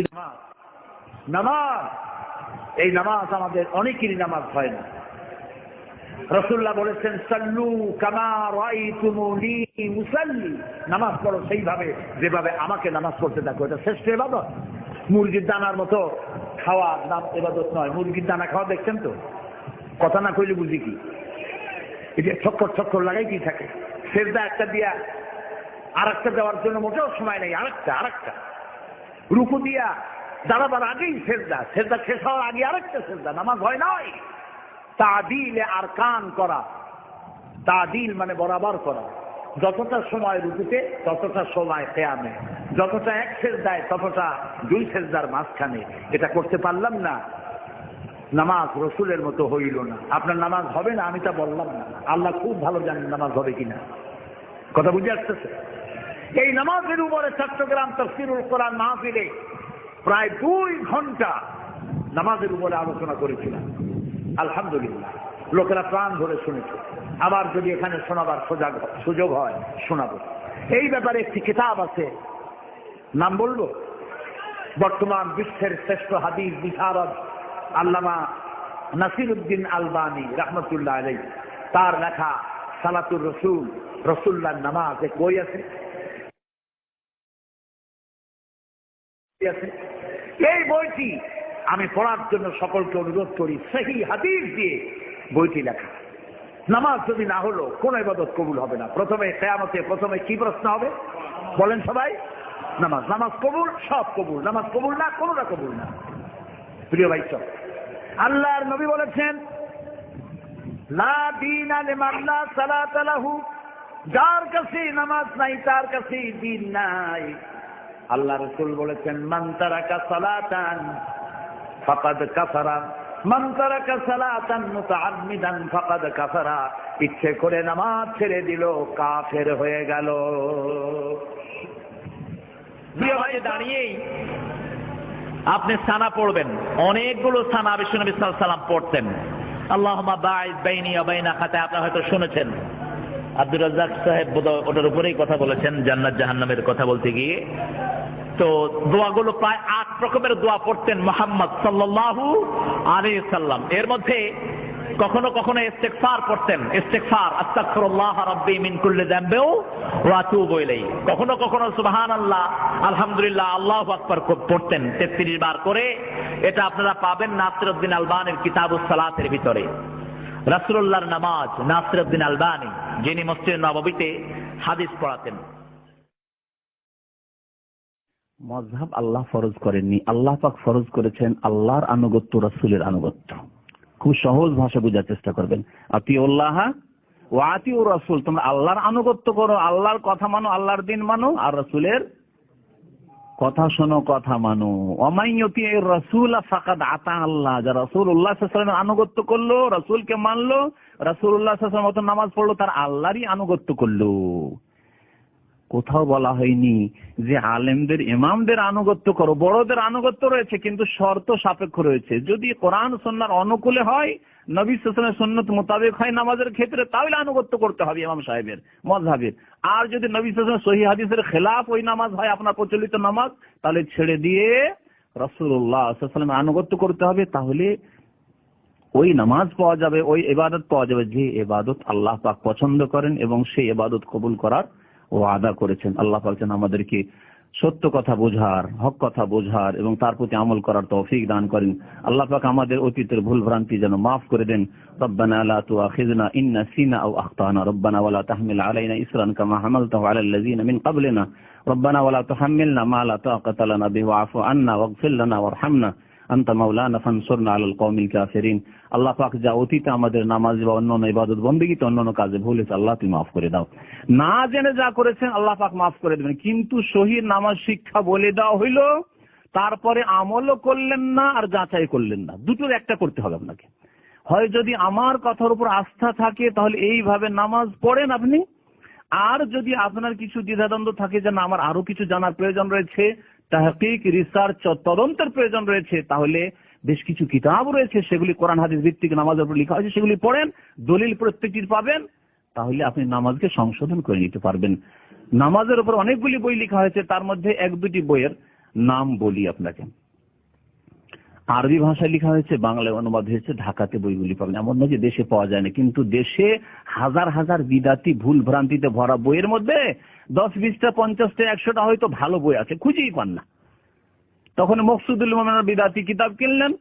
নামাজ। নামাজ। এই নামাজ আমাদের অনেকেরই নামাজ হয় না। রসুল্লাহ বলেছেন, সাল্লু কামার মুসাল্লি। নামাজ পড়ো সেইভাবে, যেভাবে আমাকে নামাজ পড়তে দেখো, এটা শ্রেষ্ঠ এবাদত মুরগির দানার মতো খাওয়া নাম এবাদত নয়। মুরগির দানা খাওয়া দেখছেন তো? কথা না কইলে বুঝি কি? এই যে ছক্কর ছক্কর লাগাই কি থাকে? সেজদা একটা দিয়া আর একটা দেওয়ার জন্য মোটেও সময় নেই, আরেকটা আরেকটা। রুকু দিয়া দাঁড়াবার আগেই সেজদা। সেজদা শেষ হওয়ার আগে আরেকটা সেজদা, নামাজ হয় নয় তাদিল আর কান করা। তাদিল মানে বরাবর করা। যতটা সময় রুকুতে, ততটা সময় খেয়ামে যতটা এক সেজদায়, ততটা দুই সেজদার মাঝখানে। এটা করতে পারলাম না। নামাজ রসুলের মতো হইল না। আপনার নামাজ হবে না, আমি তা বললাম না। আল্লাহ খুব ভালো জানেন নামাজ হবে কিনা। কথা বুঝে আসতেছে? এই নামাজের উপরে চট্টগ্রাম তফসিরুল কোরআন মাহফিলে প্রায় দুই ঘণ্টা নামাজের উপরে আলোচনা করেছিলাম। আলহামদুলিল্লাহ। লোকেরা প্রাণ ধরে শুনেছে। আবার যদি এখানে শোনাবার সুযোগ হয়, শোনাবো। এই ব্যাপারে একটি কিতাব আছে। নাম বলব? বর্তমান বিশ্বের শ্রেষ্ঠ হাদিস বিশারদ আল্লামা নাসির উদ্দিন আলবানি রহমতুল্লাহ আলাই তার লেখা সালাতুর রসুল রসুল্লাহ নামাজ কই আছে? আছে। এই বইটি আমি পড়ার জন্য সকলকে অনুরোধ করি সেই হাদিস দিয়ে বইটি লেখা। নামাজ যদি না হলো, কোন ইবাদত কবুল হবে না। প্রথমে কেয়ামতে প্রথমে কি প্রশ্ন হবে? বলেন সবাই। নামাজ নামাজ কবুল, সব কবুল। নামাজ কবুল না কোনটা কবুল না। প্রিয় ভাই সব আল্লাহর নবী বলেছেন যার কাছে নামাজ নাই, তার কাছে দিন নাই। আল্লাহ রসুল বলেছেন মান্তারাকা সালাতান, ফাকাদ কাফারা। মান্তারাকা সালাতান মুতাআম্মিদান, ফাকাদ কাফারা। ইচ্ছে করে নামাজ ছেড়ে দিল, কাফের হয়ে গেল। দাঁড়িয়েই আপনি সানা পড়বেন। অনেকগুলো সানা বিশ্বনবী সাল্লাম পড়তেন। বাঈদ বাইনি বাইনা খাতায়, আপনারা হয়তো শুনেছেন। আব্দুর রাজ্জাক সাহেব ওটার উপরেই কথা বলেছেন, জান্নাত জাহান্নামের কথা বলতে গিয়ে। তো দোয়াগুলো প্রায় আট রকমের দোয়া পড়তেন মোহাম্মদ সাল্লাল্লাহু আলাইহি সাল্লাম এর মধ্যে কখনো কখনো ইস্তেগফার পড়তেন, ইস্তেগফার, আস্তাগফিরুল্লাহ রাব্বি মিন কুল্লি যামবিও ওয়া আতুবু ইলাইহি। কখনো কখনো সুবহানাল্লাহ, আলহামদুলিল্লাহ, আল্লাহু আকবার পড়তেন 33 বার করে। এটা আপনারা পাবেন নাসিরউদ্দিন আলবানির কিতাবুস সালাতের ভিতরে। রাসূলুল্লাহর নামাজ নাসিরউদ্দিন আলবানি। যিনি মসজিদ নবাবিতে হাদিস পড়াতেন। মজহাব আল্লাহ ফরজ করেননি। আল্লাহ পাক ফরজ করেছেন আল্লাহর আনুগত্য, রাসুলের আনুগত্য। খুব সহজ ভাষা বোঝার চেষ্টা করবেন। আতি উল্লাহ ও আতি ও রসুল, তোমরা আল্লাহর আনুগত্য করো, আল্লাহর কথা মানো, আল্লাহর দিন মানো, আর রসুলের কথা শোনো, কথা মানো। অমাইয়তি রসুল ফাকাদ আতা আল্লাহ। যা রসুল উল্লাহ আনুগত্য করল, রসুলকে মানলো রসুল উল্লাহ মতো নামাজ পড়ল, তার আল্লাহরই আনুগত্য করল। কোথাও বলা হয়নি যে আলেমদের, ইমামদের আনুগত্য করো, বড়দের আনুগত্য রয়েছে, কিন্তু শর্ত সাপেক্ষ রয়েছে। যদি কোরআন সন্ন্যার অনুকূলে হয়, নবী সালামের সন্ন্যত মোতাবেক হয় নামাজের ক্ষেত্রে, তাহলে আনুগত্য করতে হবে ইমাম সাহেবের, মজহাবের। আর যদি নবী সালামের সহি হাদিসের খেলাফ ওই নামাজ হয় আপনার প্রচলিত নামাজ, তাহলে ছেড়ে দিয়ে রসুল্লাহ সাল্লামের আনুগত্য করতে হবে, তাহলে ওই নামাজ পাওয়া যাবে, ওই এবাদত পাওয়া যাবে যে এবাদত আল্লাহ পাক পছন্দ করেন এবং সেই এবাদত কবুল করার ও আদা করেছেন। আল্লাহ পাকছেন আমাদেরকে সত্য কথা বোঝার, হক কথা বোঝার এবং তার প্রতি আমল করার তৌফিক দান করেন। আল্লাহ পাক আমাদের অতীতের ভুল ভ্রান্তি যেন মাফ করে দেন। রব্বানা তু তুআখিযনা ইন নাসিনা আও আখতানা। রব্বানা ওয়ালা তাহমিল আলাইনা ইসরান কামা হামালতাহু আলাল লাযিনা মিন ক্বাবলিনা। রব্বানা ওয়ালা তুহাম্মিলনা মা লা তাকাতা লানা বিহি আন্না ওয়াগফির লানা ওয়ারহামনা। আন্তা মাওলানা ফানসুরনা আলাল কওমিল কাফিরিন। আল্লাহ পাক যা অতীতে আমাদের নামাজ বা ইবাদত কাজে ভুল হয়েছে, আল্লাহ তুমি করে দাও। না জেনে যা করেছেন আল্লাহ পাক করে কিন্তু শহীদ নামাজ শিক্ষা বলে দেওয়া হইল, তারপরে আমলও করলেন না আর যাচাই করলেন না। দুটোর একটা করতে হবে আপনাকে। হয় যদি আমার কথার উপর আস্থা থাকে, তাহলে এইভাবে নামাজ পড়েন আপনি। আর যদি আপনার কিছু দ্বিধাদ্বন্দ্ব থাকে যে না, আমার আরও কিছু জানার প্রয়োজন রয়েছে তাহকিক রিসার্চ তদন্তের প্রয়োজন রয়েছে, তাহলে বেশ কিছু কিতাব রয়েছে, সেগুলি কোরআন, হাদিস ভিত্তিক নামাজের উপর লেখা হয়েছে, সেগুলি পড়েন, দলিল প্রত্যেকটির পাবেন, তাহলে আপনি নামাজকে সংশোধন করে নিতে পারবেন। নামাজের উপর অনেকগুলি বই লেখা হয়েছে, তার মধ্যে এক দুটি বইয়ের নাম বলি আপনাকে। আরবি ভাষায় লেখা হয়েছে, বাংলায় অনুবাদ হয়েছে, ঢাকাতে বইগুলি পাবেন। এমন নয় যে দেশে পাওয়া যায় না, কিন্তু দেশে হাজার হাজার বিদাতি ভুল ভ্রান্তিতে ভরা বইয়ের মধ্যে দশ বিশটা, পঞ্চাশটা, একশোটা হয়তো ভালো বই আছে, খুঁজেই পান না। তখন মকসুদুল মোমেনের বিদাতি কিতাব কিনলেন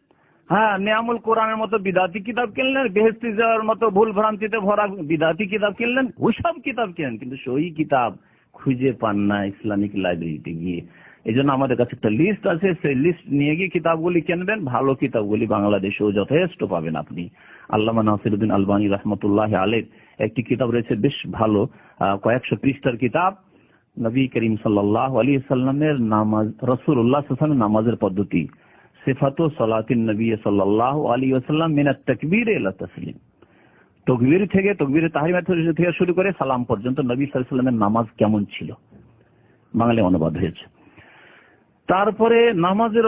হ্যাঁ নিয়ামুল কোরআনের মতো বিদাতি কিতাব কিনলেন বেহেস্তি যাওয়ার মতো ভুল ভ্রান্তিতে ভরা বিদাতি কিতাব কিনলেন, ওইসব কিতাব কিনেন, কিন্তু সই কিতাব খুঁজে পান না ইসলামিক লাইব্রেরিতে গিয়ে। এই জন্য আমাদের কাছে একটা লিস্ট আছে। সেই লিস্ট নিয়ে গিয়ে কিতাবগুলি কিনবেন। ভালো কিতাবগুলি বাংলাদেশেও যথেষ্ট পাবেন আপনি। আল্লামা নাসিরুদ্দিন আলবানী রহমতুল্লাহ আলের একটি কিতাব রয়েছে বেশ ভালো কয়েকশো পৃষ্ঠার কিতাব। নবী করিম সাল্লাহ আলী সাল্লামের নামাজ রসুল্লাহ নামাজের পদ্ধতি। সিফাত সলাতিন নবী সাল্লাহ আলী আসাল্লাম মিনাত তকবীর তসলিম। তকবীর থেকে তকবীর তাহিমা থেকে শুরু করে সালাম পর্যন্ত নবী সাল্লামের নামাজ কেমন ছিল? বাঙালি অনুবাদ হয়েছে। তারপরে নামাজের